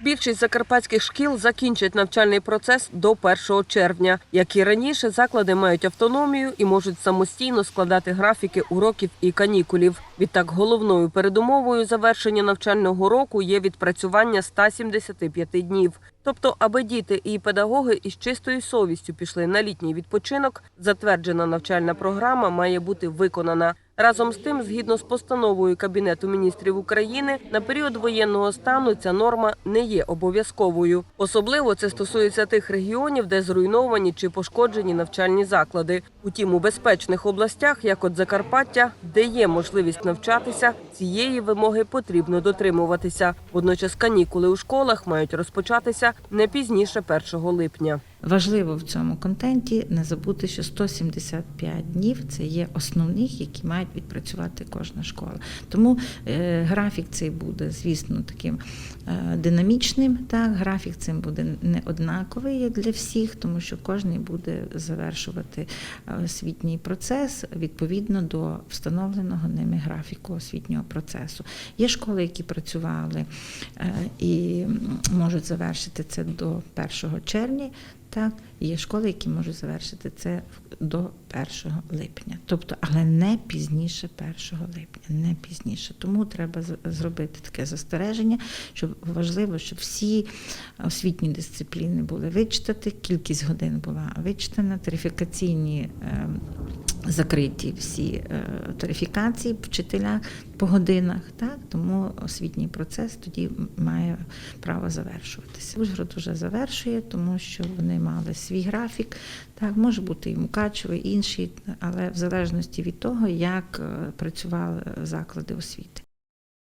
Більшість закарпатських шкіл закінчать навчальний процес до 1 червня. Як і раніше, заклади мають автономію і можуть самостійно складати графіки уроків і канікулів. Відтак, головною передумовою завершення навчального року є відпрацювання 175 днів. Тобто, аби діти і педагоги із чистою совістю пішли на літній відпочинок, затверджена навчальна програма має бути виконана. Разом з тим, згідно з постановою Кабінету міністрів України, на період воєнного стану ця норма не є обов'язковою. Особливо це стосується тих регіонів, де зруйновані чи пошкоджені навчальні заклади. Утім, у безпечних областях, як от Закарпаття, де є можливість навчатися, цієї вимоги потрібно дотримуватися. Водночас канікули у школах мають розпочатися не пізніше 1 липня. Важливо в цьому контенті не забути, що 175 днів це є основних, які мають відпрацювати кожна школа. Тому е, графік цей буде, звісно, таким е, динамічним. Так, графік цим буде не однаковий як для всіх, тому що кожен буде завершувати е, освітній процес відповідно до встановленого ними графіку освітнього процесу. Є школи, які працювали і можуть завершити це до 1 червня. Так, є школи, які можуть завершити це до 1 липня, тобто, але не пізніше 1 липня, не пізніше. Тому треба зробити таке застереження, щоб важливо, щоб всі освітні дисципліни були вичитати, кількість годин була вичитана, тарифікаційні е, закриті всі е, тарифікації вчителя по годинах. Так? Тому освітній процес тоді має право завершуватися. Ужгород вже завершує, тому що вони мали свій графік. Так, може бути і Мукачево, і інші, але в залежності від того, як е, працювали заклади освіти.